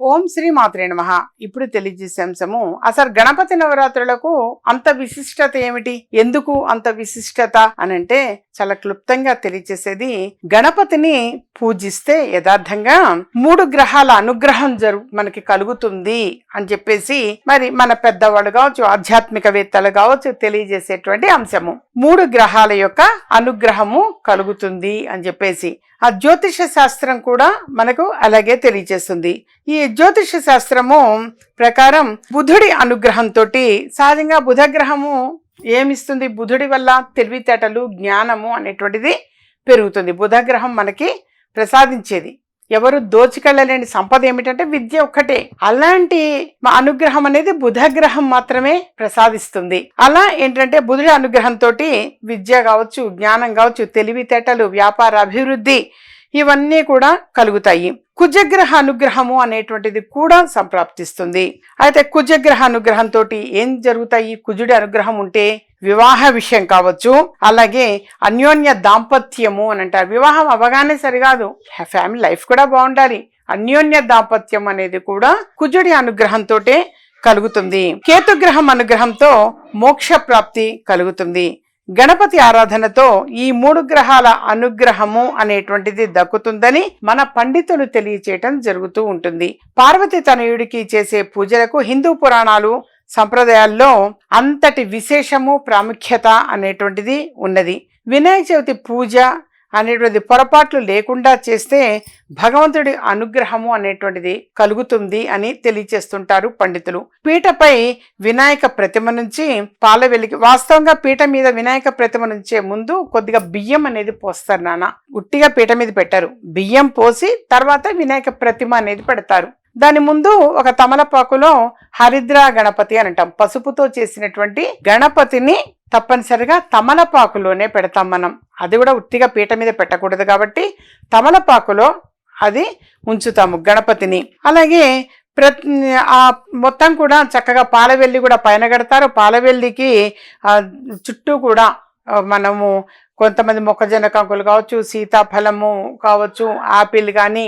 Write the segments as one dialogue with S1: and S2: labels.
S1: ఓం శ్రీ మాత్రే నమ. ఇప్పుడు తెలియజేసే అంశము అసలు గణపతి నవరాత్రులకు అంత విశిష్టత ఏమిటి? ఎందుకు అంత విశిష్టత అనంటే చాలా క్లుప్తంగా తెలియజేసేది గణపతిని పూజిస్తే యథార్థంగా మూడు గ్రహాల అనుగ్రహం జరు మనకి కలుగుతుంది అని చెప్పేసి మరి మన పెద్దవాళ్ళు కావచ్చు ఆధ్యాత్మికవేత్తలు కావచ్చు తెలియజేసేటువంటి అంశము. మూడు గ్రహాల యొక్క అనుగ్రహము కలుగుతుంది అని చెప్పేసి. ఆ జ్యోతిష శాస్త్రం కూడా మనకు అలాగే తెలియజేస్తుంది. ఈ జ్యోతిష శాస్త్రము ప్రకారం బుధుడి అనుగ్రహంతో సహజంగా బుధగ్రహము ఏమిస్తుంది? బుధుడి వల్ల తెలివితేటలు జ్ఞానము అనేటువంటిది పెరుగుతుంది. బుధగ్రహం మనకి ప్రసాదించేది. ఎవరు దోచుకెళ్ళలేని సంపద ఏమిటంటే విద్య ఒక్కటే. అలాంటి మా అనుగ్రహం అనేది బుధగ్రహం మాత్రమే ప్రసాదిస్తుంది. అలా ఏంటంటే బుధుడి అనుగ్రహంతో విద్య కావచ్చు జ్ఞానం కావచ్చు తెలివితేటలు వ్యాపార అభివృద్ధి ఇవన్నీ కూడా కలుగుతాయి. కుజగ్రహ అనుగ్రహము అనేటువంటిది కూడా సంప్రాప్తిస్తుంది. అయితే కుజగ్రహ అనుగ్రహంతో ఏం జరుగుతాయి? కుజుడి అనుగ్రహం ఉంటే వివాహ విషయం కావచ్చు అలాగే అన్యోన్య దాంపత్యము అని అంటారు. వివాహం అవగానే సరికాదు. ఫ్యామిలీ లైఫ్ కూడా బాగుండాలి. అన్యోన్య దాంపత్యం అనేది కూడా కుజుడి అనుగ్రహంతో కలుగుతుంది. కేతుగ్రహం అనుగ్రహంతో మోక్ష ప్రాప్తి కలుగుతుంది. గణపతి ఆరాధనతో ఈ మూడు గ్రహాల అనుగ్రహము అనేటువంటిది దక్కుతుందని మన పండితులు తెలియచేయటం జరుగుతూ ఉంటుంది. పార్వతి తనయుడికి చేసే పూజలకు హిందూ పురాణాలు సంప్రదాయాల్లో అంతటి విశేషము ప్రాముఖ్యత అనేటువంటిది ఉన్నది. వినాయక చవితి పూజ అనేటువంటి పొరపాట్లు లేకుండా చేస్తే భగవంతుడి అనుగ్రహము అనేటువంటిది కలుగుతుంది అని తెలియచేస్తుంటారు పండితులు. పీటపై వినాయక ప్రతిమ నుంచి పాల వెలికి వాస్తవంగా పీట మీద వినాయక ప్రతిమ నుంచే ముందు కొద్దిగా బియ్యం అనేది పోస్తారు నాన్న. ఉట్టిగా పీట మీద పెట్టారు. బియ్యం పోసి తర్వాత వినాయక ప్రతిమ అనేది పెడతారు. దాని ముందు ఒక తమలపాకులో హరిద్ర గణపతి అని అంటాం. పసుపుతో చేసినటువంటి గణపతిని తప్పనిసరిగా తమలపాకులోనే పెడతాం మనం. అది కూడా ఉత్తిగా పీట మీద పెట్టకూడదు కాబట్టి తమలపాకులో అది ఉంచుతాము గణపతిని. అలాగే ప్రతి ఆ మొత్తం కూడా చక్కగా పాలవెల్లి కూడా పైన కడతారు. పాలవెల్లికి చుట్టూ కూడా మనము కొంతమంది మొక్కజొన్న కంకులు కావచ్చు సీతాఫలము కావచ్చు ఆపిల్ కానీ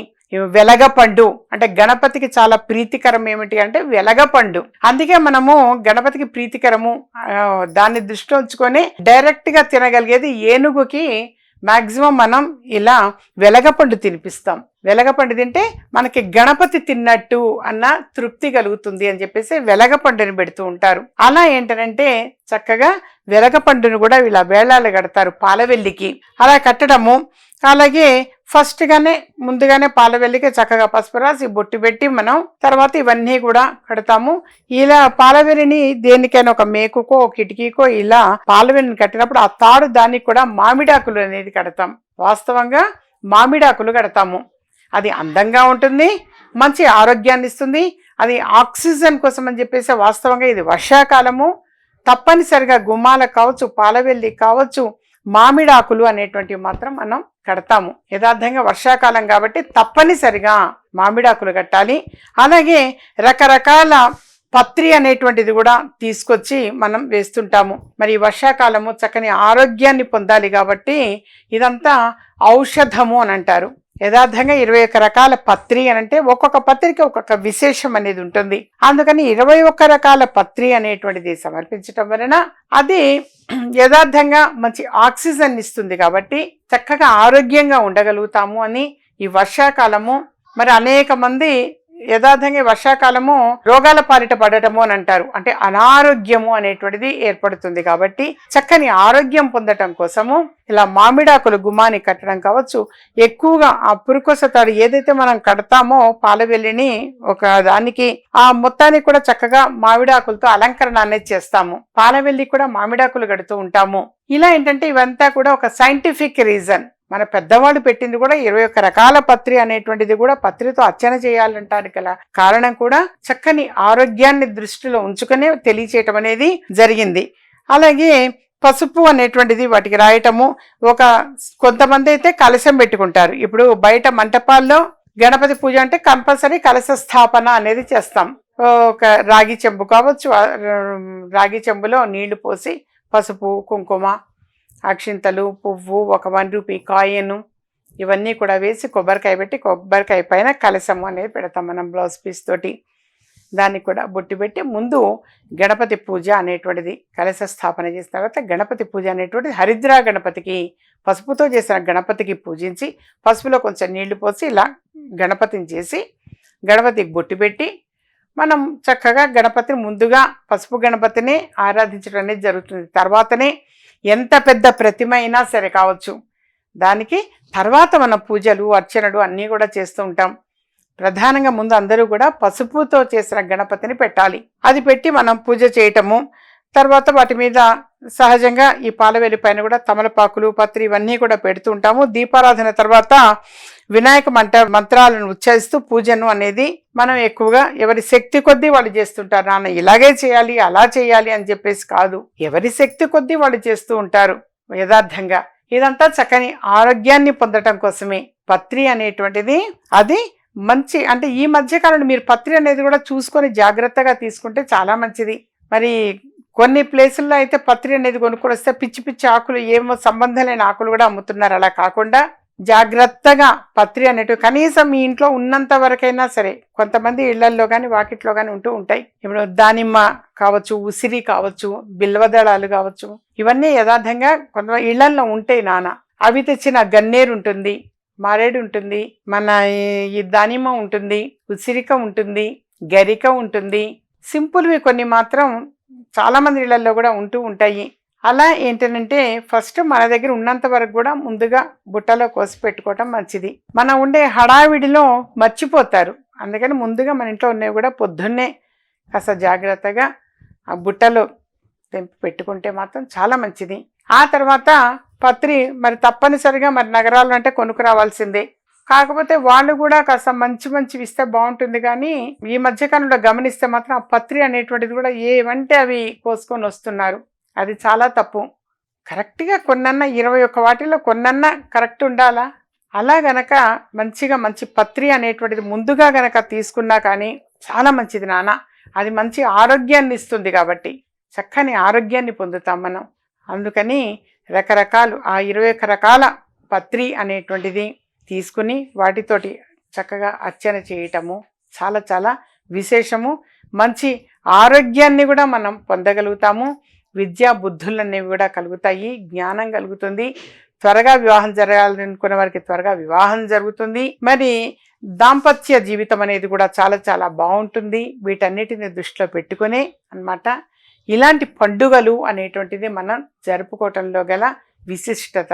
S1: వెలగపండు. అంటే గణపతికి చాలా ప్రీతికరం ఏమిటి అంటే వెలగపండు. అందుకే మనము గణపతికి ప్రీతికరము దాన్ని దృష్టిలో ఉంచుకొని డైరెక్ట్గా తినగలిగేది ఏనుగుకి మ్యాక్సిమం మనం ఇలా వెలగపండు తినిపిస్తాం. వెలగపండు తింటే మనకి గణపతి తిన్నట్టు అన్న తృప్తి కలుగుతుంది అని చెప్పేసి వెలగపండుని పెడుతూ ఉంటారు. అలా ఏంటంటే చక్కగా వెలగపండును కూడా ఇలా వేళాలు కడతారు పాలవెల్లికి. అలా కట్టడము అలాగే ఫస్ట్గానే ముందుగానే పాలవెల్లికి చక్కగా పసుపు రాసి బొట్టు పెట్టి మనం తర్వాత ఇవన్నీ కూడా కడతాము. ఇలా పాలవెల్లిని దేనికైనా ఒక మేకుకో కిటికీకో ఇలా పాలవెల్లిని కట్టినప్పుడు ఆ తాడు దానికి కూడా మామిడాకులు అనేది కడతాం. వాస్తవంగా మామిడాకులు కడతాము. అది అందంగా ఉంటుంది మంచి ఆరోగ్యాన్ని ఇస్తుంది. అది ఆక్సిజన్ కోసం అని చెప్పేసి వాస్తవంగా ఇది వర్షాకాలము. తప్పనిసరిగా గుమ్మాల కావచ్చు పాలవెల్లి కావచ్చు మామిడాకులు అనేటువంటివి మాత్రం మనం కడతాము. యథార్థంగా వర్షాకాలం కాబట్టి తప్పనిసరిగా మామిడాకులు కట్టాలి. అలాగే రకరకాల పత్రి అనేటువంటిది కూడా తీసుకొచ్చి మనం వేస్తుంటాము. మరి వర్షాకాలము చక్కని ఆరోగ్యాన్ని పొందాలి కాబట్టి ఇదంతా ఔషధము అని అంటారు. యథార్థంగా ఇరవై ఒక్క రకాల పత్రి అని అంటే ఒక్కొక్క పత్రిక ఒక్కొక్క విశేషం అనేది ఉంటుంది. అందుకని ఇరవై ఒక్క రకాల పత్రి అనేటువంటిది సమర్పించటం వలన అది యథార్థంగా మంచి ఆక్సిజన్ ఇస్తుంది కాబట్టి చక్కగా ఆరోగ్యంగా ఉండగలుగుతాము అని ఈ వర్షాకాలము మరి అనేక మంది యథార్థంగా వర్షాకాలము రోగాల పాలిట పడటము అని అంటారు. అంటే అనారోగ్యము అనేటువంటిది ఏర్పడుతుంది కాబట్టి చక్కని ఆరోగ్యం పొందటం కోసము ఇలా మామిడాకులు గుమాని కట్టడం కావచ్చు ఎక్కువగా ఆ పురుకొస తాడు ఏదైతే మనం కడతామో పాలవెల్లిని ఒక దానికి ఆ మొత్తానికి కూడా చక్కగా మామిడాకులతో అలంకరణ అనేది చేస్తాము. పాలవెల్లి కూడా మామిడాకులు కడుతూ ఉంటాము. ఇలా ఏంటంటే ఇవంతా కూడా ఒక సైంటిఫిక్ రీజన్ మన పెద్దవాళ్ళు పెట్టింది కూడా ఇరవై ఒక్క రకాల పత్రి అనేటువంటిది కూడా పత్రితో అర్చన చేయాలంటారు గల కారణం కూడా చక్కని ఆరోగ్యాన్ని దృష్టిలో ఉంచుకునే తెలియచేయటం అనేది జరిగింది. అలాగే పసుపు అనేటువంటిది వాటికి రాయటము ఒక కొంతమంది అయితే కలశం పెట్టుకుంటారు. ఇప్పుడు బయట మంటపాల్లో గణపతి పూజ అంటే కంపల్సరీ కలశ స్థాపన అనేది చేస్తాం. ఒక రాగి చెంబు కావచ్చు రాగి చెంబులో నీళ్ళు పోసి పసుపు కుంకుమ అక్షింతలు పువ్వు ఒక వన్ రూపీ కాయను ఇవన్నీ కూడా వేసి కొబ్బరికాయ పెట్టి కొబ్బరికాయ పైన కలసము అనేది పెడతాం మనం బ్లౌజ్ పీస్ తోటి. దాన్ని కూడా బొట్టి పెట్టి ముందు గణపతి పూజ అనేటువంటిది కలశ స్థాపన చేసిన తర్వాత గణపతి పూజ అనేటువంటిది హరిద్రా గణపతికి పసుపుతో చేసిన గణపతికి పూజించి పసుపులో కొంచెం నీళ్ళు పోసి ఇలా గణపతిని చేసి గణపతికి బొట్టి పెట్టి మనం చక్కగా గణపతిని ముందుగా పసుపు గణపతిని ఆరాధించడం అనేది జరుగుతుంది. తర్వాతనే ఎంత పెద్ద ప్రతిమ అయినా సరే కావచ్చు. దానికి తర్వాత మన పూజలు అర్చనలు అన్నీ కూడా చేస్తూ ఉంటాం. ప్రధానంగా ముందు అందరూ కూడా పసుపుతో చేసిన గణపతిని పెట్టాలి. అది పెట్టి మనం పూజ చేయటము తర్వాత వాటి మీద సహజంగా ఈ పాలవేలి పైన కూడా తమలపాకులు పత్రి ఇవన్నీ కూడా పెడుతూ ఉంటాము. దీపారాధన తర్వాత వినాయక మంట మంత్రాలను ఉచ్చరిస్తూ పూజను అనేది మనం ఎక్కువగా ఎవరి శక్తి కొద్దీ వాళ్ళు చేస్తుంటారు. నాన్న ఇలాగే చేయాలి అలా చేయాలి అని చెప్పేసి కాదు. ఎవరి శక్తి కొద్దీ వాళ్ళు చేస్తూ ఉంటారు యథార్థంగా. ఇదంతా చక్కని ఆరోగ్యాన్ని పొందటం కోసమే. పత్రి అనేటువంటిది అది మంచి అంటే ఈ మధ్యకాలంలో మీరు పత్రి అనేది కూడా చూసుకొని జాగ్రత్తగా తీసుకుంటే చాలా మంచిది. మరి కొన్ని ప్లేసుల్లో అయితే పత్రి అనేది కొనుక్కొని వస్తే పిచ్చి పిచ్చి ఆకులు ఏమో సంబంధం లేని ఆకులు కూడా అమ్ముతున్నారు. అలా కాకుండా జాగ్రత్తగా పత్రి అనేటివి కనీసం మీ ఇంట్లో ఉన్నంత వరకైనా సరే కొంతమంది ఇళ్ళల్లో కానీ వాకిట్లో కానీ ఉంటూ ఉంటాయి. ఇప్పుడు దానిమ్మ కావచ్చు ఉసిరి కావచ్చు బిల్వదళాలు కావచ్చు ఇవన్నీ యథార్థంగా కొంతమంది ఇళ్ళల్లో ఉంటాయి నాన్న అవి తెచ్చిన గన్నేరు ఉంటుంది మారేడు ఉంటుంది మన ఈ దానిమ్మ ఉంటుంది ఉసిరిక ఉంటుంది గరిక ఉంటుంది. సింపుల్వి కొన్ని మాత్రం చాలామంది ఇళ్ళలో కూడా ఉంటూ ఉంటాయి. అలా ఏంటంటే ఫస్ట్ మన దగ్గర ఉన్నంత వరకు కూడా ముందుగా బుట్టలో కోసి పెట్టుకోవటం మంచిది. మన ఉండే హడావిడిలో మర్చిపోతారు. అందుకని ముందుగా మన ఇంట్లో ఉన్నవి కూడా పొద్దున్నే కాస్త జాగ్రత్తగా ఆ బుట్టలో తెంపి పెట్టుకుంటే మాత్రం చాలా మంచిది. ఆ తర్వాత పత్రి మరి తప్పనిసరిగా మరి నగరాలు అంటే కొనుక్కు రావాల్సిందే కాకపోతే వాళ్ళు కూడా కాస్త మంచి మంచివి ఇస్తే బాగుంటుంది కానీ ఈ మధ్యకాలంలో గమనిస్తే మాత్రం ఆ పత్రి అనేటువంటిది కూడా ఏవంటే అవి కోసుకొని వస్తున్నారు. అది చాలా తప్పు. కరెక్ట్గా కొన్నన్న ఇరవై ఒక్క వాటిలో కొన్నన్నా కరెక్ట్ ఉండాలా? అలా గనక మంచిగా మంచి పత్రి అనేటువంటిది ముందుగా గనక తీసుకున్నా కానీ చాలా మంచిది నాన్న. అది మంచి ఆరోగ్యాన్ని ఇస్తుంది కాబట్టి చక్కని ఆరోగ్యాన్ని పొందుతాం మనం. అందుకని రకరకాలు ఆ ఇరవై ఒక్క రకాల పత్రి అనేటువంటిది తీసుకుని వాటితోటి చక్కగా అర్చన చేయటము చాలా చాలా విశేషము. మంచి ఆరోగ్యాన్ని కూడా మనం పొందగలుగుతాము. విద్యా బుద్ధులన్నీ కూడా కలుగుతాయి జ్ఞానం కలుగుతుంది. త్వరగా వివాహం జరగాలనుకునే వారికి త్వరగా వివాహం జరుగుతుంది. మరి దాంపత్య జీవితం అనేది కూడా చాలా చాలా బాగుంటుంది. వీటన్నిటిని దృష్టిలో పెట్టుకునే అన్నమాట. ఇలాంటి పండుగలు అనేటువంటిది మనం జరుపుకోవటంలో గల విశిష్టత.